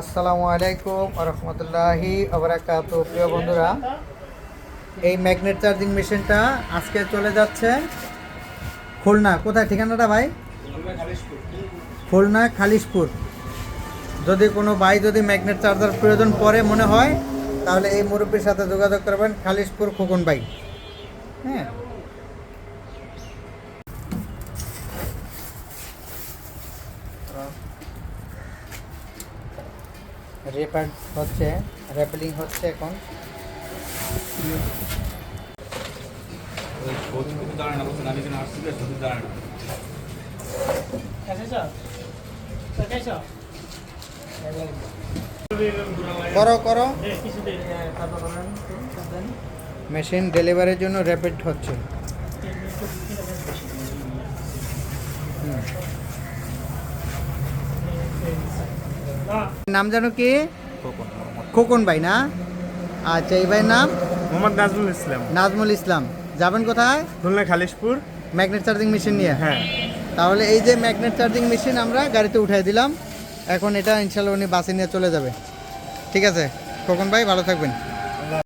আসসালামু আলাইকুম রহমতুল্লাহি আবরাকাত। প্রিয় বন্ধুরা, এই ম্যাগনেট চার্জিং মেশিনটা আজকে চলে যাচ্ছে খুলনা। কোথায় ঠিকানাটা ভাই? খুলনা খালিশপুর। যদি কোনো ভাই যদি ম্যাগনেট চার্জার প্রয়োজন পড়ে মনে হয়, তাহলে এই মুরব্বীর সাথে যোগাযোগ করবেন খালিশপুর খোকন ভাই। হ্যাঁ। রেপার হচ্ছে র্যাপেলিং হচ্ছে এখন। করো করো। মেশিন ডেলিভারির জন্য র্যাপিড হচ্ছে। নাম জানো কি? খোকন ভাই না? আচ্ছা এই ভাইয়ের নাম? মোহাম্মদ নাজমুল ইসলাম। নাজমুল ইসলাম। যাবেন কোথায়? Khulna Khalishpur. Magnet charging machine নিয়ে? হ্যাঁ। তাহলে এই যে ম্যাগনেট চার্জিং মেশিন আমরা গাড়িতে উঠাই দিলাম। এখন এটা ইনশাল্লাহ উনি বাসে নিয়ে চলে যাবে। ঠিক আছে? খোকন ভাই ভালো থাকবেন।